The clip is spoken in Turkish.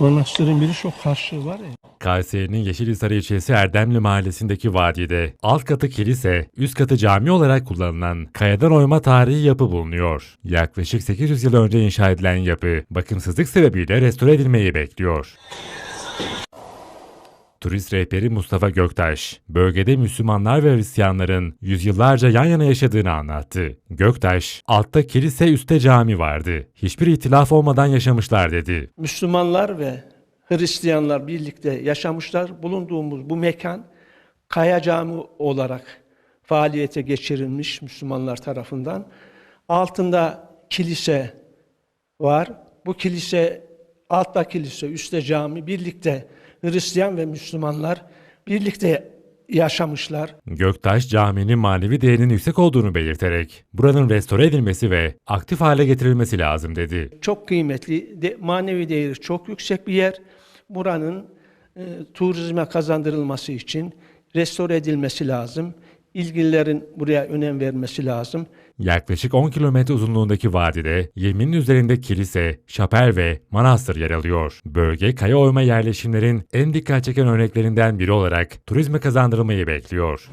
Manastırın biri çok karşı var ya. Kayseri'nin Yeşilhisar ilçesi Erdemli mahallesindeki vadide alt katı kilise, üst katı cami olarak kullanılan kayadan oyma tarihi yapı bulunuyor. Yaklaşık 800 yıl önce inşa edilen yapı bakımsızlık sebebiyle restore edilmeyi bekliyor. Turist rehberi Mustafa Göktaş, bölgede Müslümanlar ve Hristiyanların yüzyıllarca yan yana yaşadığını anlattı. Göktaş, altta kilise üstte cami vardı. Hiçbir itilaf olmadan yaşamışlar dedi. Müslümanlar ve Hristiyanlar birlikte yaşamışlar. Bulunduğumuz bu mekan Kaya Cami olarak faaliyete geçirilmiş Müslümanlar tarafından. Altında kilise var. Bu kilise, altta kilise, üstte cami birlikte Hristiyan ve Müslümanlar birlikte yaşamışlar. Göktaş caminin manevi değerinin yüksek olduğunu belirterek buranın restore edilmesi ve aktif hale getirilmesi lazım dedi. Çok kıymetli, de, manevi değeri çok yüksek bir yer. Buranın e, turizme kazandırılması için restore edilmesi lazım. İlgililerin buraya önem vermesi lazım. Yaklaşık 10 kilometre uzunluğundaki vadide 20'nin üzerinde kilise, şapel ve manastır yer alıyor. Bölge kaya oyma yerleşimlerin en dikkat çeken örneklerinden biri olarak turizme kazandırılmayı bekliyor.